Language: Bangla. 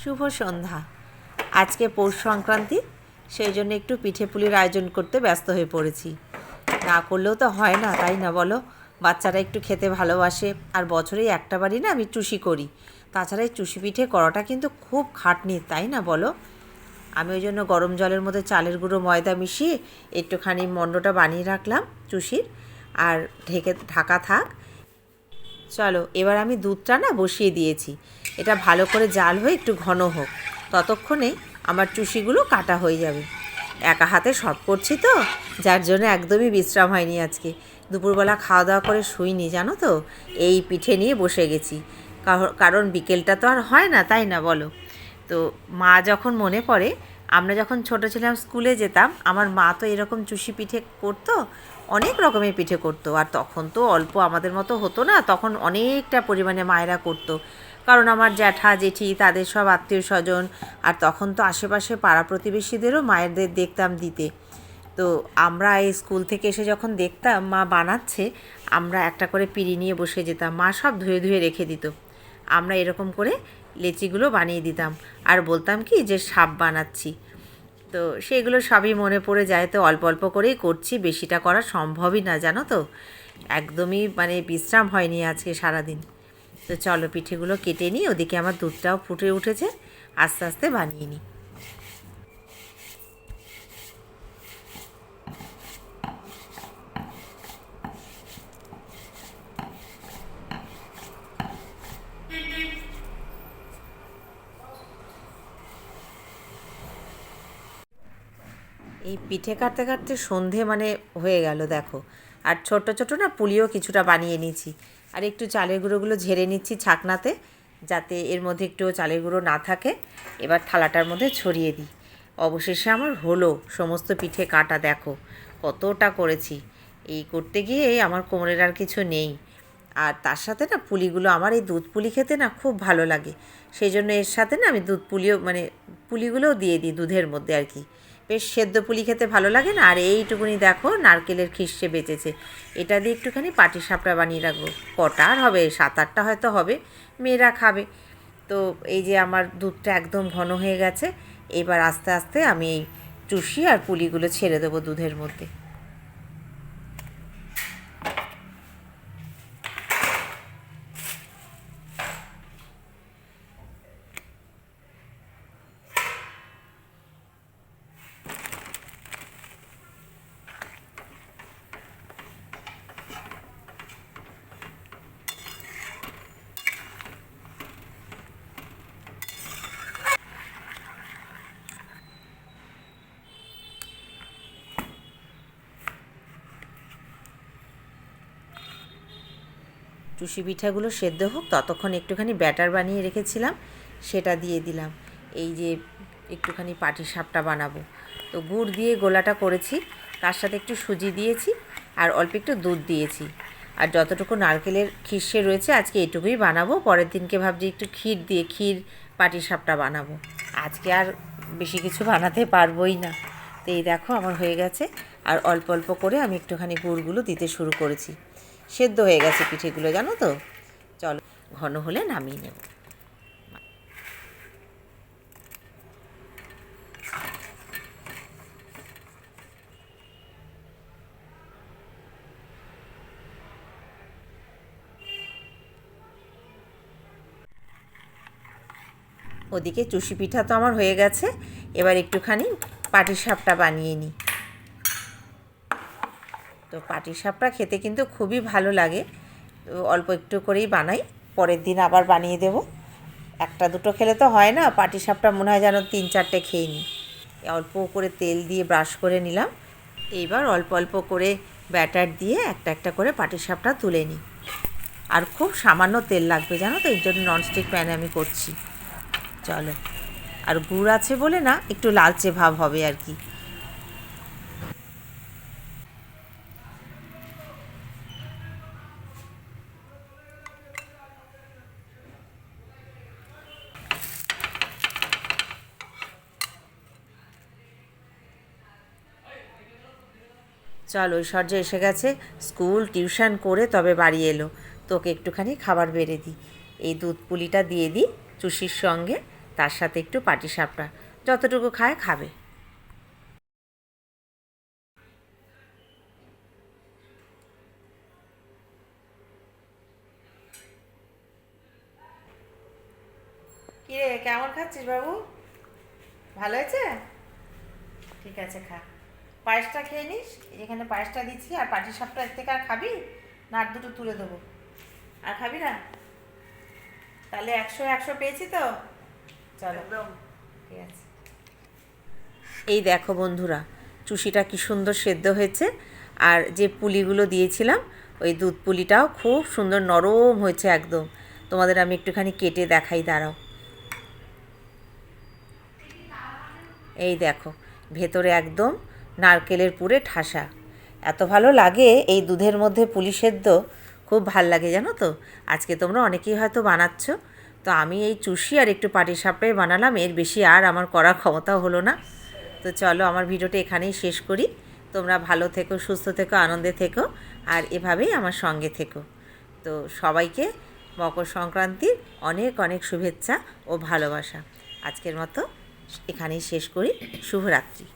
শুভ সন্ধ্যা। আজকে পৌষ সংক্রান্তি, সেই জন্য একটু পিঠে পুলির আয়োজন করতে ব্যস্ত হয়ে পড়েছি। না করলেও তো হয় না, তাই না বলো? বাচ্চারা একটু খেতে ভালোবাসে, আর বছরেই একটা বারই না আমি চুষি করি। তাছাড়া এই চুষি পিঠে করাটা কিন্তু খুব খাটনি, তাই না বলো? আমি ওই জন্য গরম জলের মধ্যে চালের গুঁড়ো, ময়দা মিশিয়ে একটুখানি মণ্ডটা বানিয়ে রাখলাম চুষির, আর ঢেকে, ঢাকা থাক। চলো, এবার আমি দুধটা না বসিয়ে দিয়েছি। এটা ভালো করে জাল হয়ে একটু ঘন হোক। ততক্ষণে আমার চুষিগুলো কাটা হয়ে যাবে। একা হাতে সব করছি তো, যার জন্য একদমই বিশ্রাম হয়নি আজকে। দুপুরবেলা খাওয়া দাওয়া করে শুইনি, জানো তো? এই পিঠে নিয়ে বসে গেছি। কারণ বিকেলটা তো আর হয় না, তাই না বলো? তো মা যখন মনে পড়ে, আমরা যখন ছোট ছিলাম, স্কুলে যেতাম, আমার মা তো এরকম চুষি পিঠে করতো অনেক রকমের পিঠে করতো। আর তখন তো অল্প আমাদের মতো হতো না, তখন অনেকটা পরিমাণে মায়েরা করতো। কারণ আমার জ্যাঠা, জেঠি, তাদের সব আত্মীয় স্বজন, আর তখন তো আশেপাশে পাড়া প্রতিবেশীদেরও মায়েরদের দেখতাম দিতে। তো আমরা এই স্কুল থেকে এসে যখন দেখতাম মা বানাচ্ছে, আমরা একটা করে পিড়ি নিয়ে বসে যেতাম। মা সব ধুয়ে ধুয়ে রেখে দিত। আমরা এরকম করে লেচিগুলো বানিয়ে দিতাম। আর বলতাম কি যে সাপ বানাচ্ছি। তো সেগুলো সবই মনে পড়ে যায়। তো অল্প অল্প করেই করছি, বেশিটা করা সম্ভবই না, জানো তো? একদমই মানে বিশ্রাম হয়নি আজকে সারাদিন। তো চলো পিঠেগুলো কেটে নিই, ওদিকে আমার দুধটাও ফুটে উঠেছে, আস্তে আস্তে বানিয়ে নিই। এই পিঠে কাটতে কাটতে সন্ধে মানে হয়ে গেল, দেখো। আর ছোট ছোট না পুলিও কিছুটা বানিয়ে নিয়েছি। আর একটু চালের গুঁড়োগুলো ঝেড়ে নিচ্ছি ছাকনাতে, যাতে এর মধ্যে একটু চালের গুঁড়ো না থাকে। এবার থালাটার মধ্যে ছড়িয়ে দিই। অবশেষে আমার হলো সমস্ত পিঠে কাটা, দেখো। কতটা করেছি। এই করতে গিয়ে আমার কোমরের আর কিছু নেই। আর তার সাথে না পুলিগুলো, আমার এই দুধ পুলি খেতে না খুব ভালো লাগে। সেই জন্য এর সাথে না আমি দুধ পুলিও মানে পুলিগুলোও দিয়ে দিই দুধের মধ্যে আর কি। বেশ সেদ্ধ পুলি খেতে ভালো লাগে না? আর এইটুকুনি দেখো, নারকেলের খিসে বেঁচেছে। এটা দিয়ে একটুখানি পাটি সাপটা বানিয়ে রাখব। কটা আর হবে? সাত আটটা হয়তো হবে। মেয়েরা খাবে। তো এই যে আমার দুধটা একদম ঘন হয়ে গেছে, এবার আস্তে আস্তে আমি এই চুষি আর পুলিগুলো ছেড়ে দেবো দুধের মধ্যে। টুসি পিঠাগুলো সেদ্ধ হোক, ততক্ষণ একটুখানি ব্যাটার বানিয়ে রেখেছিলাম, সেটা দিয়ে দিলাম। এই যে একটুখানি পাটি সাপটা বানাবো। তো গুড় দিয়ে গোলাটা করেছি, তার সাথে একটু সুজি দিয়েছি আর অল্প একটু দুধ দিয়েছি। আর যতটুকু নারকেলের খিসে রয়েছে, আজকে এটুকুই বানাবো। পরের দিনকে ভাবছি একটু ক্ষীর দিয়ে, ক্ষীর পাটি সাপটা বানাবো। আজকে আর বেশি কিছু বানাতে পারবোই না। তো এই দেখো, আমার হয়ে গেছে। আর অল্প অল্প করে আমি একটুখানি গুড়গুলো দিতে শুরু করেছি। সেদ্ধ হয়ে গেছে পিঠেগুলো, জানো তো? চলো, ঘন হলে নামিয়ে নেব। ওদিকে চুষি পিঠা তো আমার হয়ে গেছে। এবার একটুখানি পাটির সাপটা বানিয়ে নিই। তো পাটি সাপটা খেতে কিন্তু খুবই ভালো লাগে। অল্প একটু করেই বানাই, পরের দিন আবার বানিয়ে দেব। একটা দুটো খেলে তো হয় না পাটি সাপটা মনে হয় যেন তিন চারটে খেয়ে নিই অল্প করে তেল দিয়ে ব্রাশ করে নিলাম। এইবার অল্প অল্প করে ব্যাটার দিয়ে একটা একটা করে পাটি সাপটা তুলে নিই। আর খুব সামান্য তেল লাগবে, জানো তো? এই জন্য ননস্টিক প্যানে আমি করছি। চলো। আর গুড় আছে বলে না, একটু লালচে ভাব হবে আর কি। চল, ঐশ্বর্য এসে গেছে। স্কুল, টিউশন করে তবে বাড়ি এলো। তোকে একটুখানি খাবার বেড়ে দিই। এই দুধ পুলিটা দিয়ে দিই চুষির সঙ্গে, তার সাথে একটু পাটিসাপটা যতটুকু খায় খাবে। কিরে, কেমন খাচ্ছিস বাবু? ভালো হয়েছে ঠিক আছে, খা। পায়েসটা খেয়ে নিস এখানে পায়েসটা দিচ্ছি আর পাটি সাপটা এর থেকে আর খাবি? না আর দুটো তুলে দেবো। আর খাবি না? তাহলে একশো একশো পেয়েছি তো? চলো। ঠিক আছে। এই দেখো বন্ধুরা চুষিটা কি সুন্দর সেদ্ধ হয়েছে আর যে পুলিগুলো দিয়েছিলাম ওই দুধ পুলিটাও খুব সুন্দর নরম হয়েছে একদম। তোমাদের আমি একটুখানি কেটে দেখাই দাঁড়াও। এই দেখো ভেতরে একদম নারকেলের পুরে ঠাসা। এত ভালো লাগে এই দুধের মধ্যে পুলি সেদ্ধ। খুব ভালো লাগে জানো তো? আজকে তোমরা অনেকেই হয়তো বানাচ্ছ। তো আমি এই চুষি আর একটু পাটি সাপটাই বানালাম, এর বেশি আর আমার করার ক্ষমতাও হলো না। তো চলো আমার ভিডিওটা এখানেই শেষ করি। তোমরা ভালো থেকো, সুস্থ থেকো, আনন্দে থেকো, আর এভাবেই আমার সঙ্গে থেকো। তো সবাইকে মকর সংক্রান্তির অনেক অনেক শুভেচ্ছা ও ভালোবাসা। আজকের মতো এখানেই শেষ করি। শুভরাত্রি।